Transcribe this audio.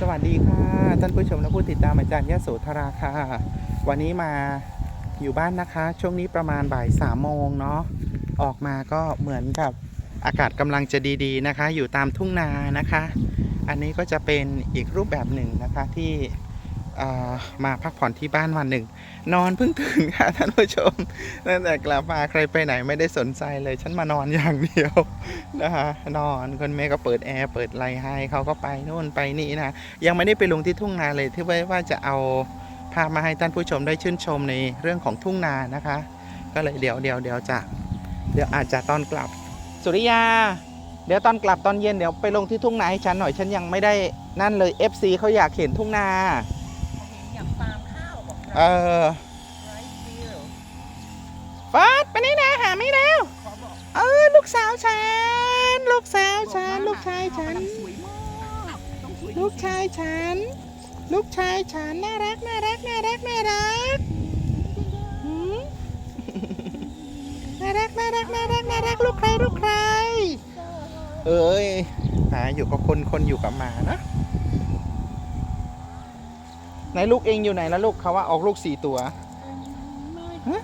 สวัสดีค่ะ ท่านผู้ชมและผู้ติดตามอาจารย์ยะโสธราค่ะ วันนี้มาอยู่บ้านนะคะ ช่วงนี้ประมาณบ่ายสามโมงเนาะออกมาก็เหมือนกับอากาศกำลังจะดีๆนะคะ อยู่ตามทุ่งนานะคะ อันนี้ก็จะเป็นอีกรูปแบบหนึ่งนะคะที่ มาพักผ่อนที่บ้านวันหนึ่ง นอนเพิ่งตื่นค่ะท่านผู้ชมตั้งแต่กลับมาใครไปไหนไม่ได้สนใจเลย ฉันมานอนอย่างเดียวนะคะนอนคนแม่ก็เปิดแอร์เปิดไลให้เขาก็ไปโน่นไปนี่นะยังไม่ได้ไปลงที่ทุ่งนาเลยที่ไว้ว่าจะเอาภามาให้ท่านผู้ชมได้ชื่นชมในเรื่องของทุ่งนานะคะ ก็เลยเดี๋ยวเดี๋ยวเดี๋ยวจะเดี๋ยวอาจจะตอนกลับ สุริยา เดี๋ยวตอนกลับตอนเย็นเดี๋ยวไปลงที่ทุ่งนาให้ฉันหน่อยฉันยังไม่ได้นั่นเลย FC เขาอยากเห็นทุ่งนา เออฟาดไปนี่นะหาไม่แล้ว เออ ลูกสาวฉัน ลูกสาวฉัน ลูกชายฉัน ลูกชายฉัน ลูกชายฉัน น่ารัก น่ารัก น่ารัก น่ารักน่ารัก น่ารัก น่ารัก น่ารัก ลูกใคร ลูกใคร เอ้ยหาอยู่กับคนคนอยู่กับหมานะ ไหนลูกเองอยู่ไหนแล้วลูกเขาว่าออกลูกสี่ตัวฮะ